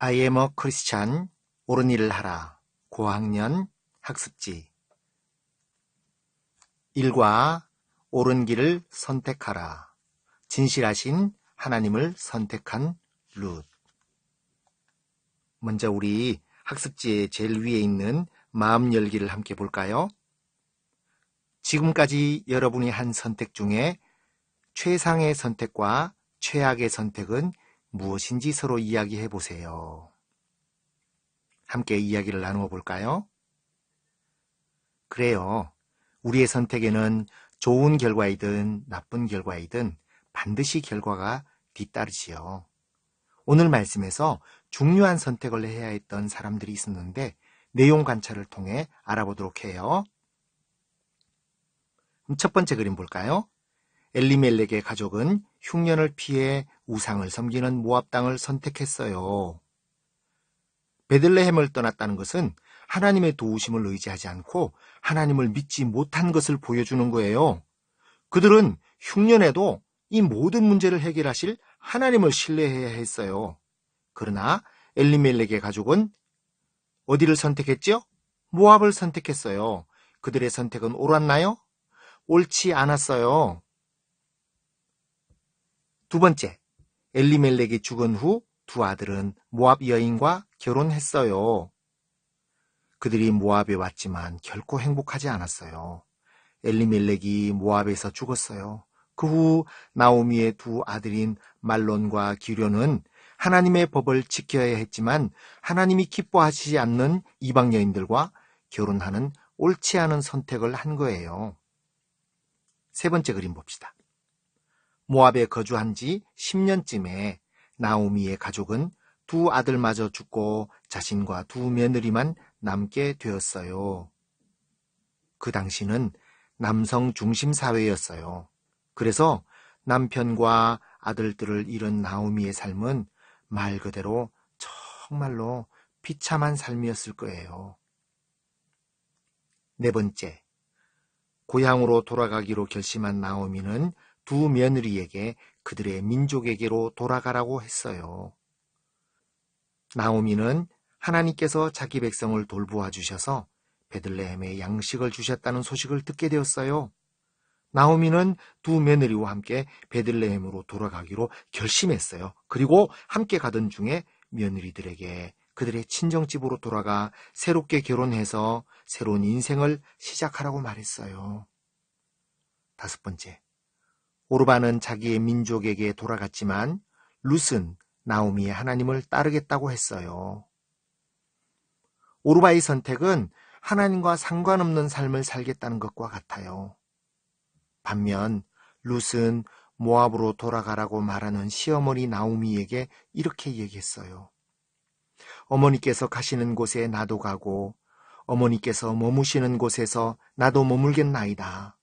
I am a Christian. 옳은 일을 하라. 고학년 학습지. 일과 옳은 길을 선택하라. 진실하신 하나님을 선택한 룻. 먼저 우리 학습지의 제일 위에 있는 마음 열기를 함께 볼까요? 지금까지 여러분이 한 선택 중에 최상의 선택과 최악의 선택은 무엇인지 서로 이야기해 보세요. 함께 이야기를 나누어 볼까요? 그래요. 우리의 선택에는 좋은 결과이든 나쁜 결과이든 반드시 결과가 뒤따르지요. 오늘 말씀에서 중요한 선택을 해야 했던 사람들이 있었는데 내용 관찰을 통해 알아보도록 해요. 첫 번째 그림 볼까요? 엘리멜렉의 가족은 흉년을 피해 우상을 섬기는 모압 땅을 선택했어요. 베들레헴을 떠났다는 것은 하나님의 도우심을 의지하지 않고 하나님을 믿지 못한 것을 보여주는 거예요. 그들은 흉년에도 이 모든 문제를 해결하실 하나님을 신뢰해야 했어요. 그러나 엘리멜렉의 가족은 어디를 선택했죠? 모압을 선택했어요. 그들의 선택은 옳았나요? 옳지 않았어요. 두 번째, 엘리멜렉이 죽은 후 두 아들은 모압 여인과 결혼했어요. 그들이 모압에 왔지만 결코 행복하지 않았어요. 엘리멜렉이 모압에서 죽었어요. 그 후 나오미의 두 아들인 말론과 기련은 하나님의 법을 지켜야 했지만 하나님이 기뻐하시지 않는 이방 여인들과 결혼하는 옳지 않은 선택을 한 거예요. 세 번째 그림 봅시다. 모압에 거주한 지 10년쯤에 나오미의 가족은 두 아들마저 죽고 자신과 두 며느리만 남게 되었어요. 그 당시는 남성 중심 사회였어요. 그래서 남편과 아들들을 잃은 나오미의 삶은 말 그대로 정말로 비참한 삶이었을 거예요. 네 번째, 고향으로 돌아가기로 결심한 나오미는 두 며느리에게 그들의 민족에게로 돌아가라고 했어요. 나오미는 하나님께서 자기 백성을 돌보아 주셔서 베들레헴에 양식을 주셨다는 소식을 듣게 되었어요. 나오미는 두 며느리와 함께 베들레헴으로 돌아가기로 결심했어요. 그리고 함께 가던 중에 며느리들에게 그들의 친정집으로 돌아가 새롭게 결혼해서 새로운 인생을 시작하라고 말했어요. 다섯 번째. 오르바는 자기의 민족에게 돌아갔지만 룻은 나오미의 하나님을 따르겠다고 했어요. 오르바의 선택은 하나님과 상관없는 삶을 살겠다는 것과 같아요. 반면 룻은 모압으로 돌아가라고 말하는 시어머니 나오미에게 이렇게 얘기했어요. 어머니께서 가시는 곳에 나도 가고 어머니께서 머무시는 곳에서 나도 머물겠나이다.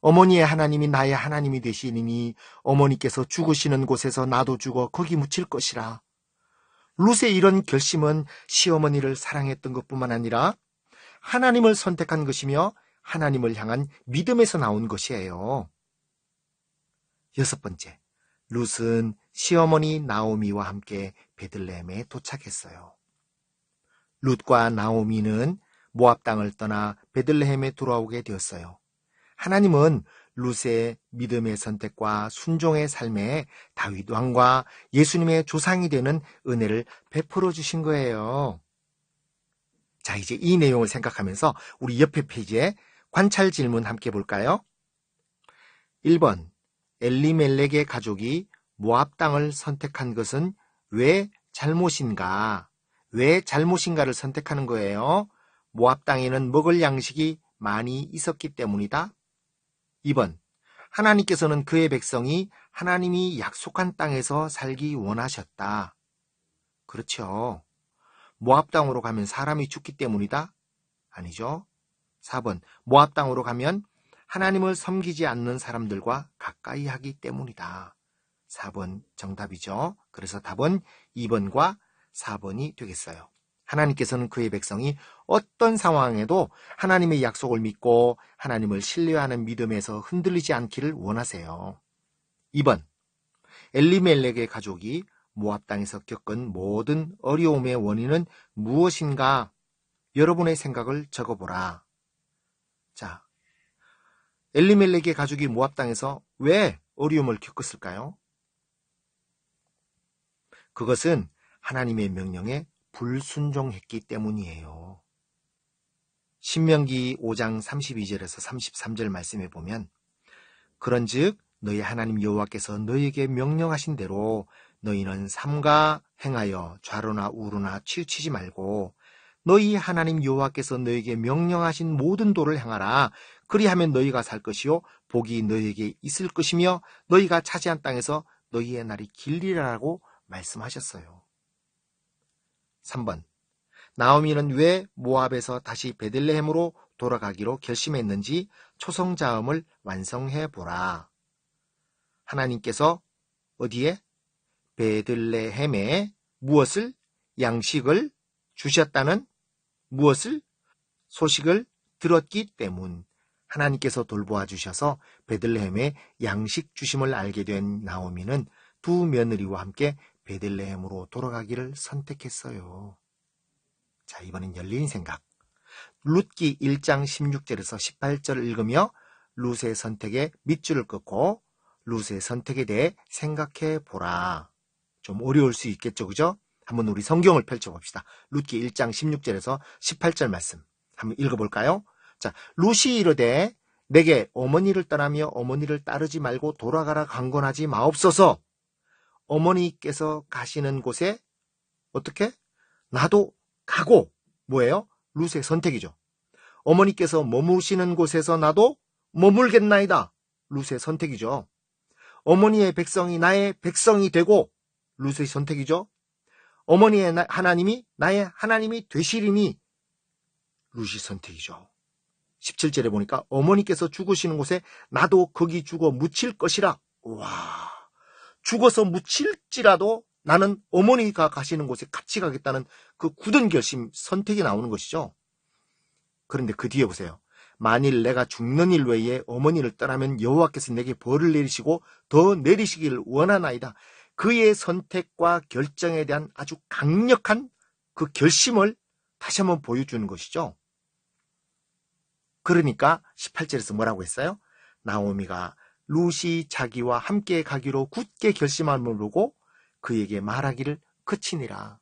어머니의 하나님이 나의 하나님이 되시니 어머니께서 죽으시는 곳에서 나도 죽어 거기 묻힐 것이라. 룻의 이런 결심은 시어머니를 사랑했던 것뿐만 아니라 하나님을 선택한 것이며 하나님을 향한 믿음에서 나온 것이에요. 여섯 번째, 룻은 시어머니 나오미와 함께 베들레헴에 도착했어요. 룻과 나오미는 모압 땅을 떠나 베들레헴에 돌아오게 되었어요. 하나님은 룻의 믿음의 선택과 순종의 삶에 다윗 왕과 예수님의 조상이 되는 은혜를 베풀어 주신 거예요. 자, 이제 이 내용을 생각하면서 우리 옆에 페이지에 관찰 질문 함께 볼까요? 1번. 엘리멜렉의 가족이 모압 땅을 선택한 것은 왜 잘못인가? 왜 잘못인가를 선택하는 거예요? 모압 땅에는 먹을 양식이 많이 있었기 때문이다. 2번. 하나님께서는 그의 백성이 하나님이 약속한 땅에서 살기 원하셨다. 그렇죠. 모압 땅으로 가면 사람이 죽기 때문이다? 아니죠. 4번. 모압 땅으로 가면 하나님을 섬기지 않는 사람들과 가까이 하기 때문이다. 4번 정답이죠. 그래서 답은 2번과 4번이 되겠어요. 하나님께서는 그의 백성이 어떤 상황에도 하나님의 약속을 믿고 하나님을 신뢰하는 믿음에서 흔들리지 않기를 원하세요. 2번. 엘리멜렉의 가족이 모압 땅에서 겪은 모든 어려움의 원인은 무엇인가? 여러분의 생각을 적어보라. 자, 엘리멜렉의 가족이 모압 땅에서 왜 어려움을 겪었을까요? 그것은 하나님의 명령에 불순종했기 때문이에요. 신명기 5장 32절에서 33절 말씀에 보면 그런즉 너희 하나님 여호와께서 너희에게 명령하신 대로 너희는 삼가 행하여 좌로나 우로나 치우치지 말고 너희 하나님 여호와께서 너희에게 명령하신 모든 도를 행하라. 그리하면 너희가 살 것이요 복이 너희에게 있을 것이며 너희가 차지한 땅에서 너희의 날이 길리라라고 말씀하셨어요. 3번. 나오미는 왜 모압에서 다시 베들레헴으로 돌아가기로 결심했는지 초성자음을 완성해 보라. 하나님께서 어디에? 베들레헴에 무엇을? 양식을 주셨다는 무엇을? 소식을 들었기 때문. 하나님께서 돌보아 주셔서 베들레헴에 양식 주심을 알게 된 나오미는 두 며느리와 함께 베들레헴으로 돌아가기를 선택했어요. 자, 이번엔 열린 생각. 룻기 1장 16절에서 18절을 읽으며 룻의 선택에 밑줄을 긋고 룻의 선택에 대해 생각해 보라. 좀 어려울 수 있겠죠, 그죠? 한번 우리 성경을 펼쳐봅시다. 룻기 1장 16절에서 18절 말씀. 한번 읽어볼까요? 자, 룻이 이르되 내게 어머니를 떠나며 어머니를 따르지 말고 돌아가라 강권하지 마옵소서. 어머니께서 가시는 곳에 어떻게? 나도 가고 뭐예요? 룻의 선택이죠. 어머니께서 머무시는 곳에서 나도 머물겠나이다. 룻의 선택이죠. 어머니의 백성이 나의 백성이 되고 룻의 선택이죠. 어머니의 하나님이 나의 하나님이 되시리니 룻이 선택이죠. 17절에 보니까 어머니께서 죽으시는 곳에 나도 거기 죽어 묻힐 것이라. 와. 죽어서 묻힐지라도 나는 어머니가 가시는 곳에 같이 가겠다는 그 굳은 결심, 선택이 나오는 것이죠. 그런데 그 뒤에 보세요. 만일 내가 죽는 일 외에 어머니를 떠나면 여호와께서 내게 벌을 내리시고 더 내리시길 원하나이다. 그의 선택과 결정에 대한 아주 강력한 그 결심을 다시 한번 보여주는 것이죠. 그러니까 18절에서 뭐라고 했어요? 나오미가 루시 자기와 함께 가기로 굳게 결심함을 보고 그에게 말하기를 그치니라.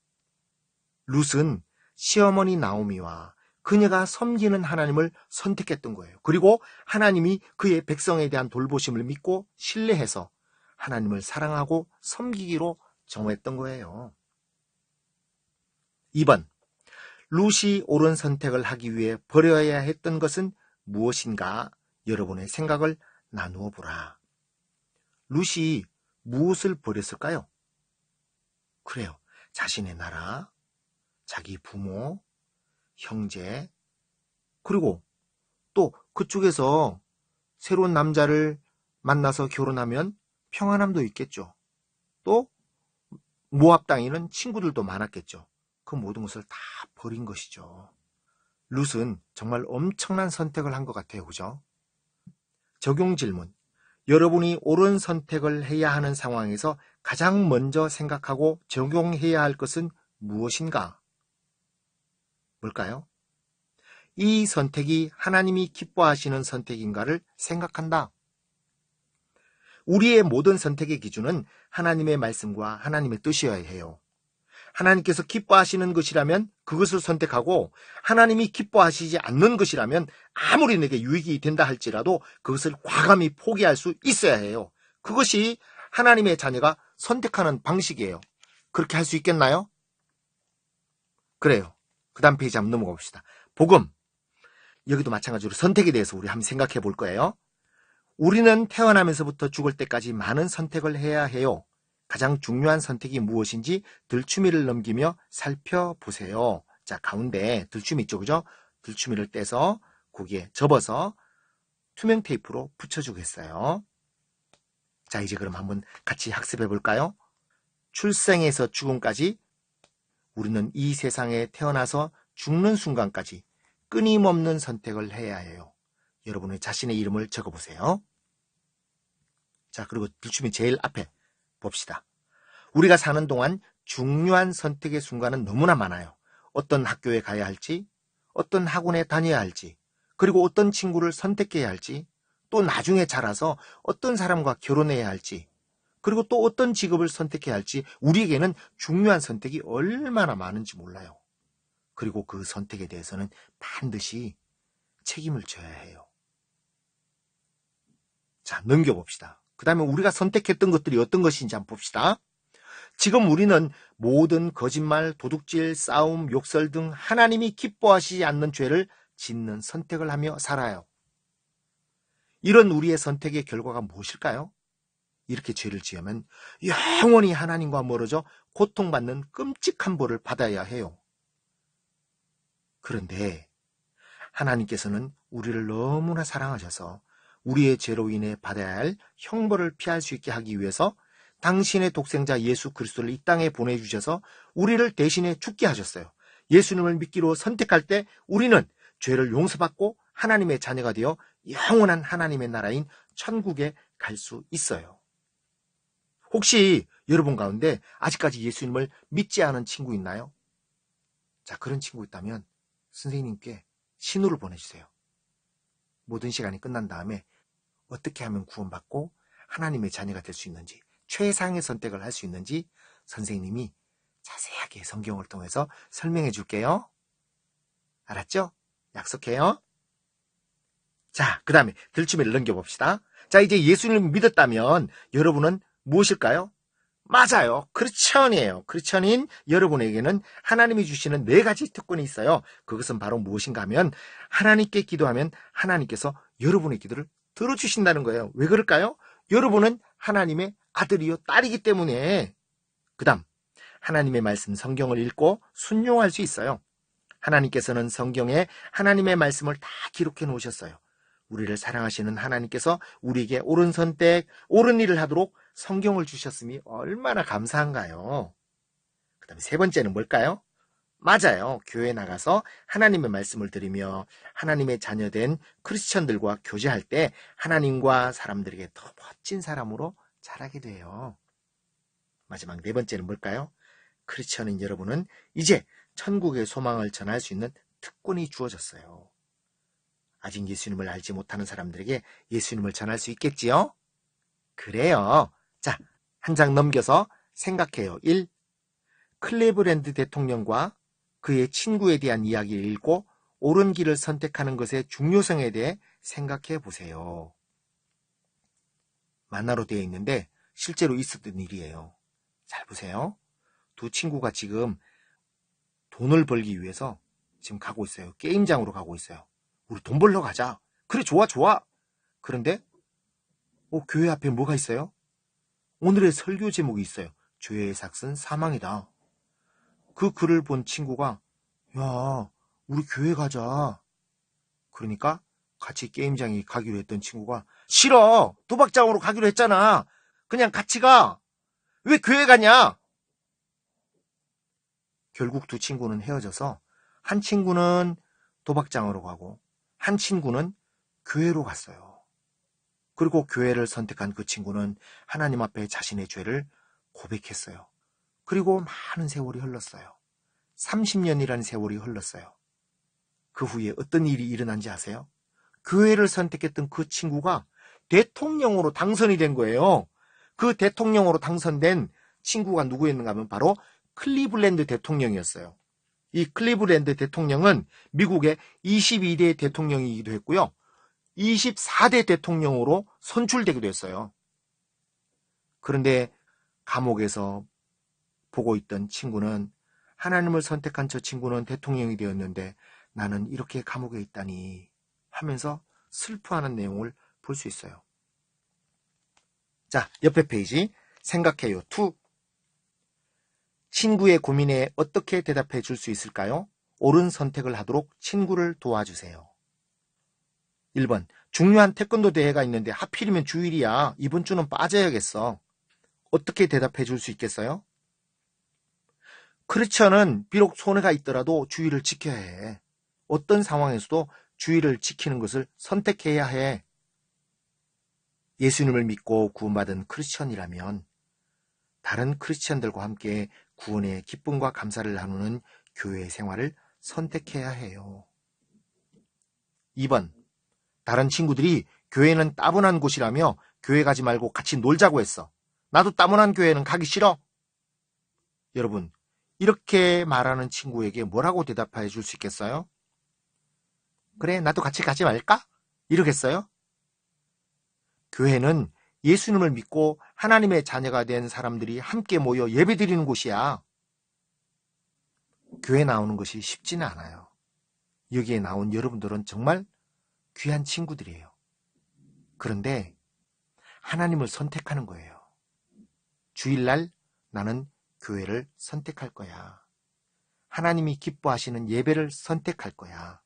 룻은 시어머니 나오미와 그녀가 섬기는 하나님을 선택했던 거예요. 그리고 하나님이 그의 백성에 대한 돌보심을 믿고 신뢰해서 하나님을 사랑하고 섬기기로 정했던 거예요. 2번. 룻이 옳은 선택을 하기 위해 버려야 했던 것은 무엇인가 여러분의 생각을 나누어 보라. 룻이 무엇을 버렸을까요? 그래요. 자신의 나라, 자기 부모, 형제, 그리고 또 그쪽에서 새로운 남자를 만나서 결혼하면 평안함도 있겠죠. 또 모압 땅에는 친구들도 많았겠죠. 그 모든 것을 다 버린 것이죠. 룻은 정말 엄청난 선택을 한 것 같아요. 그죠? 적용 질문. 여러분이 옳은 선택을 해야 하는 상황에서 가장 먼저 생각하고 적용해야 할 것은 무엇인가? 뭘까요? 이 선택이 하나님이 기뻐하시는 선택인가를 생각한다. 우리의 모든 선택의 기준은 하나님의 말씀과 하나님의 뜻이어야 해요. 하나님께서 기뻐하시는 것이라면 그것을 선택하고 하나님이 기뻐하시지 않는 것이라면 아무리 내게 유익이 된다 할지라도 그것을 과감히 포기할 수 있어야 해요. 그것이 하나님의 자녀가 선택하는 방식이에요. 그렇게 할 수 있겠나요? 그래요. 그 다음 페이지 한번 넘어가 봅시다. 복음. 여기도 마찬가지로 선택에 대해서 우리 한번 생각해 볼 거예요. 우리는 태어나면서부터 죽을 때까지 많은 선택을 해야 해요. 가장 중요한 선택이 무엇인지 들추미를 넘기며 살펴보세요. 자, 가운데 들추미 있죠, 그죠? 들추미를 떼서 고기에 접어서 투명 테이프로 붙여주겠어요. 자, 이제 그럼 한번 같이 학습해 볼까요? 출생에서 죽음까지 우리는 이 세상에 태어나서 죽는 순간까지 끊임없는 선택을 해야 해요. 여러분의 자신의 이름을 적어보세요. 자, 그리고 들춤이 제일 앞에 봅시다. 우리가 사는 동안 중요한 선택의 순간은 너무나 많아요. 어떤 학교에 가야 할지, 어떤 학원에 다녀야 할지, 그리고 어떤 친구를 선택해야 할지, 또 나중에 자라서 어떤 사람과 결혼해야 할지, 그리고 또 어떤 직업을 선택해야 할지 우리에게는 중요한 선택이 얼마나 많은지 몰라요. 그리고 그 선택에 대해서는 반드시 책임을 져야 해요. 자, 넘겨봅시다. 그 다음에 우리가 선택했던 것들이 어떤 것인지 한번 봅시다. 지금 우리는 모든 거짓말, 도둑질, 싸움, 욕설 등 하나님이 기뻐하시지 않는 죄를 짓는 선택을 하며 살아요. 이런 우리의 선택의 결과가 무엇일까요? 이렇게 죄를 지으면 영원히 하나님과 멀어져 고통받는 끔찍한 벌을 받아야 해요. 그런데 하나님께서는 우리를 너무나 사랑하셔서 우리의 죄로 인해 받아야 할 형벌을 피할 수 있게 하기 위해서 당신의 독생자 예수 그리스도를 이 땅에 보내주셔서 우리를 대신에 죽게 하셨어요. 예수님을 믿기로 선택할 때 우리는 죄를 용서받고 하나님의 자녀가 되어 영원한 하나님의 나라인 천국에 갈 수 있어요. 혹시 여러분 가운데 아직까지 예수님을 믿지 않은 친구 있나요? 자, 그런 친구 있다면 선생님께 신호를 보내주세요. 모든 시간이 끝난 다음에 어떻게 하면 구원받고 하나님의 자녀가 될 수 있는지, 최상의 선택을 할 수 있는지 선생님이 자세하게 성경을 통해서 설명해 줄게요. 알았죠? 약속해요. 자, 그 다음에 들추미를 넘겨봅시다. 자, 이제 예수님을 믿었다면 여러분은 무엇일까요? 맞아요. 크리스천이에요. 크리스천인 여러분에게는 하나님이 주시는 네 가지 특권이 있어요. 그것은 바로 무엇인가 하면 하나님께 기도하면 하나님께서 여러분의 기도를 들어주신다는 거예요. 왜 그럴까요? 여러분은 하나님의 아들이요 딸이기 때문에 그 다음 하나님의 말씀 성경을 읽고 순종할 수 있어요. 하나님께서는 성경에 하나님의 말씀을 다 기록해 놓으셨어요. 우리를 사랑하시는 하나님께서 우리에게 옳은 선택, 옳은 일을 하도록 성경을 주셨음이 얼마나 감사한가요? 그 다음에 세 번째는 뭘까요? 맞아요. 교회 나가서 하나님의 말씀을 들으며 하나님의 자녀된 크리스천들과 교제할 때 하나님과 사람들에게 더 멋진 사람으로 자라게 돼요. 마지막 네 번째는 뭘까요? 크리스천인 여러분은 이제 천국의 소망을 전할 수 있는 특권이 주어졌어요. 아직 예수님을 알지 못하는 사람들에게 예수님을 전할 수 있겠지요? 그래요. 자, 한 장 넘겨서 생각해요. 1. 클레브랜드 대통령과 그의 친구에 대한 이야기를 읽고 옳은 길을 선택하는 것의 중요성에 대해 생각해 보세요. 만나로 되어 있는데 실제로 있었던 일이에요. 잘 보세요. 두 친구가 지금 돈을 벌기 위해서 지금 가고 있어요. 게임장으로 가고 있어요. 우리 돈 벌러 가자. 그래, 좋아, 좋아. 그런데, 어, 교회 앞에 뭐가 있어요? 오늘의 설교 제목이 있어요. 죄의 삭은 사망이다. 그 글을 본 친구가, 야, 우리 교회 가자. 그러니까 같이 게임장에 가기로 했던 친구가, 싫어! 도박장으로 가기로 했잖아. 그냥 같이 가. 왜 교회 가냐? 결국 두 친구는 헤어져서 한 친구는 도박장으로 가고 한 친구는 교회로 갔어요. 그리고 교회를 선택한 그 친구는 하나님 앞에 자신의 죄를 고백했어요. 그리고 많은 세월이 흘렀어요. 30년이라는 세월이 흘렀어요. 그 후에 어떤 일이 일어난지 아세요? 교회를 선택했던 그 친구가 대통령으로 당선이 된 거예요. 그 대통령으로 당선된 친구가 누구였는가 하면 바로 클리블랜드 대통령이었어요. 이 클리브랜드 대통령은 미국의 22대 대통령이기도 했고요. 24대 대통령으로 선출되기도 했어요. 그런데 감옥에서 보고 있던 친구는 하나님을 선택한 저 친구는 대통령이 되었는데 나는 이렇게 감옥에 있다니 하면서 슬퍼하는 내용을 볼 수 있어요. 자, 옆에 페이지 생각해요. 투 친구의 고민에 어떻게 대답해 줄 수 있을까요? 옳은 선택을 하도록 친구를 도와주세요. 1번. 중요한 태권도 대회가 있는데 하필이면 주일이야. 이번 주는 빠져야겠어. 어떻게 대답해 줄 수 있겠어요? 크리스천은 비록 손해가 있더라도 주의를 지켜야 해. 어떤 상황에서도 주의를 지키는 것을 선택해야 해. 예수님을 믿고 구원받은 크리스천이라면 다른 크리스천들과 함께 구원의 기쁨과 감사를 나누는 교회 생활을 선택해야 해요. 2번. 다른 친구들이 교회는 따분한 곳이라며 교회 가지 말고 같이 놀자고 했어. 나도 따분한 교회는 가기 싫어. 여러분, 이렇게 말하는 친구에게 뭐라고 대답해 줄 수 있겠어요? 그래, 나도 같이 가지 말까? 이러겠어요? 교회는 예수님을 믿고 하나님의 자녀가 된 사람들이 함께 모여 예배 드리는 곳이야. 교회 나오는 것이 쉽지는 않아요. 여기에 나온 여러분들은 정말 귀한 친구들이에요. 그런데 하나님을 선택하는 거예요. 주일날 나는 교회를 선택할 거야. 하나님이 기뻐하시는 예배를 선택할 거야.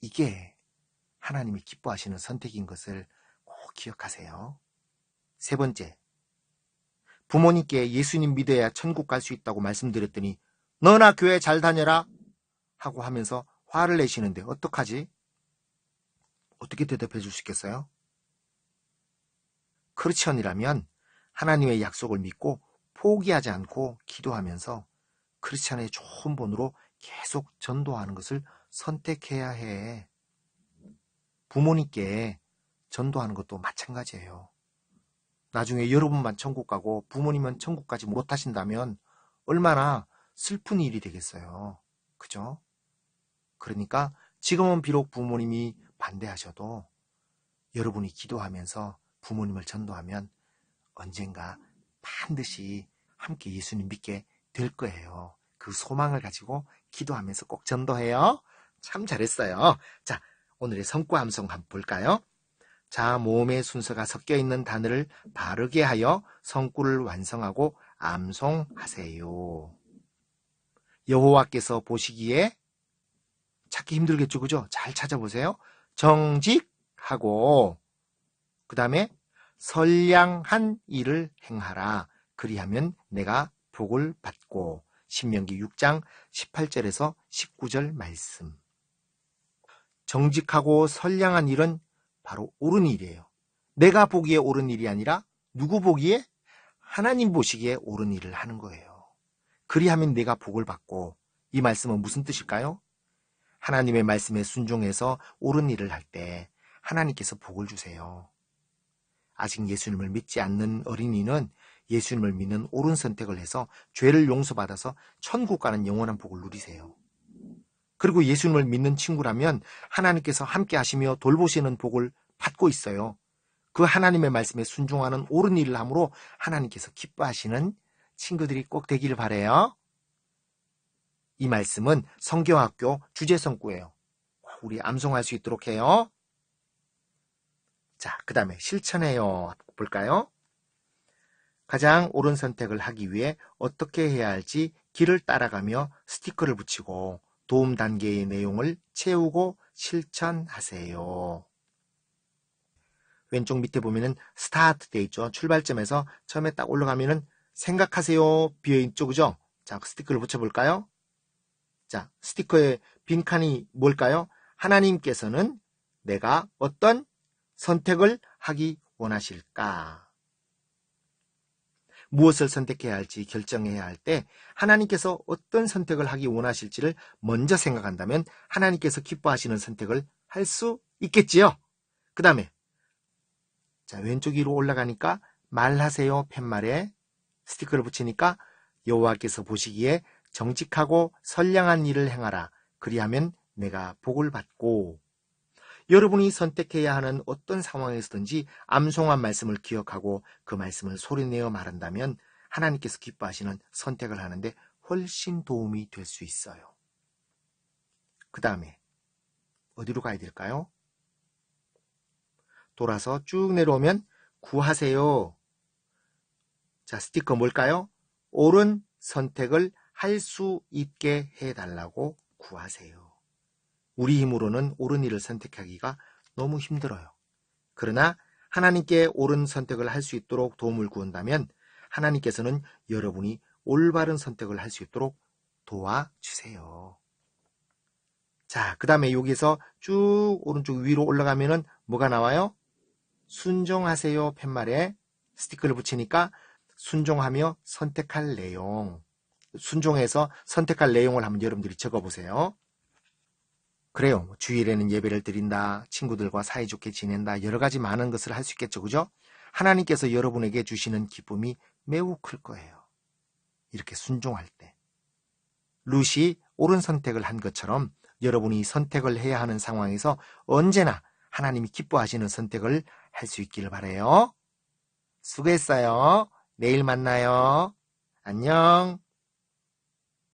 이게 하나님이 기뻐하시는 선택인 것을 꼭 기억하세요. 세 번째, 부모님께 예수님 믿어야 천국 갈 수 있다고 말씀드렸더니 너나 교회 잘 다녀라 하고 하면서 화를 내시는데 어떡하지? 어떻게 대답해 줄 수 있겠어요? 크리스천이라면 하나님의 약속을 믿고 포기하지 않고 기도하면서 크리스천의 좋은 본으로 계속 전도하는 것을 선택해야 해. 부모님께 전도하는 것도 마찬가지예요. 나중에 여러분만 천국 가고 부모님은 천국 가지 못하신다면 얼마나 슬픈 일이 되겠어요. 그죠? 그러니까 지금은 비록 부모님이 반대하셔도 여러분이 기도하면서 부모님을 전도하면 언젠가 반드시 함께 예수님 믿게 될 거예요. 그 소망을 가지고 기도하면서 꼭 전도해요. 참 잘했어요. 자, 오늘의 성과 함성 한번 볼까요? 자, 모음의 순서가 섞여 있는 단어를 바르게 하여 성구를 완성하고 암송하세요. 여호와께서 보시기에 찾기 힘들겠죠, 그죠? 잘 찾아보세요. 정직하고 그 다음에 선량한 일을 행하라. 그리하면 내가 복을 받고 신명기 6장 18절에서 19절 말씀. 정직하고 선량한 일은 바로 옳은 일이에요. 내가 보기에 옳은 일이 아니라 누구 보기에 하나님 보시기에 옳은 일을 하는 거예요. 그리하면 내가 복을 받고 이 말씀은 무슨 뜻일까요? 하나님의 말씀에 순종해서 옳은 일을 할 때 하나님께서 복을 주세요. 아직 예수님을 믿지 않는 어린이는 예수님을 믿는 옳은 선택을 해서 죄를 용서받아서 천국 가는 영원한 복을 누리세요. 그리고 예수님을 믿는 친구라면 하나님께서 함께 하시며 돌보시는 복을 받고 있어요. 그 하나님의 말씀에 순종하는 옳은 일을 함으로 하나님께서 기뻐하시는 친구들이 꼭 되기를 바래요. 이 말씀은 성경학교 주제성구예요. 우리 암송할 수 있도록 해요. 자, 그 다음에 실천해요. 볼까요? 가장 옳은 선택을 하기 위해 어떻게 해야 할지 길을 따라가며 스티커를 붙이고 도움 단계의 내용을 채우고 실천하세요. 왼쪽 밑에 보면은 스타트 돼 있죠. 출발점에서 처음에 딱 올라가면은 생각하세요. 비어 있죠. 그죠? 자, 그 스티커를 붙여볼까요? 자, 스티커의 빈칸이 뭘까요? 하나님께서는 내가 어떤 선택을 하기 원하실까? 무엇을 선택해야 할지 결정해야 할 때 하나님께서 어떤 선택을 하기 원하실지를 먼저 생각한다면 하나님께서 기뻐하시는 선택을 할 수 있겠지요. 그 다음에 자 왼쪽 위로 올라가니까 말하세요 팻말에 스티커를 붙이니까 여호와께서 보시기에 정직하고 선량한 일을 행하라. 그리하면 내가 복을 받고 여러분이 선택해야 하는 어떤 상황에서든지 암송한 말씀을 기억하고 그 말씀을 소리내어 말한다면 하나님께서 기뻐하시는 선택을 하는데 훨씬 도움이 될 수 있어요. 그 다음에 어디로 가야 될까요? 돌아서 쭉 내려오면 구하세요. 자, 스티커 뭘까요? 옳은 선택을 할 수 있게 해달라고 구하세요. 우리 힘으로는 옳은 일을 선택하기가 너무 힘들어요. 그러나 하나님께 옳은 선택을 할 수 있도록 도움을 구한다면 하나님께서는 여러분이 올바른 선택을 할 수 있도록 도와주세요. 자, 그 다음에 여기서 쭉 오른쪽 위로 올라가면은 뭐가 나와요? 순종하세요 팻말에 스티커를 붙이니까 순종하며 선택할 내용. 순종해서 선택할 내용을 한번 여러분들이 적어보세요. 그래요. 뭐 주일에는 예배를 드린다. 친구들과 사이좋게 지낸다. 여러 가지 많은 것을 할 수 있겠죠. 그죠? 하나님께서 여러분에게 주시는 기쁨이 매우 클 거예요. 이렇게 순종할 때. 루시 옳은 선택을 한 것처럼 여러분이 선택을 해야 하는 상황에서 언제나 하나님이 기뻐하시는 선택을 할 수 있기를 바래요. 수고했어요. 내일 만나요. 안녕.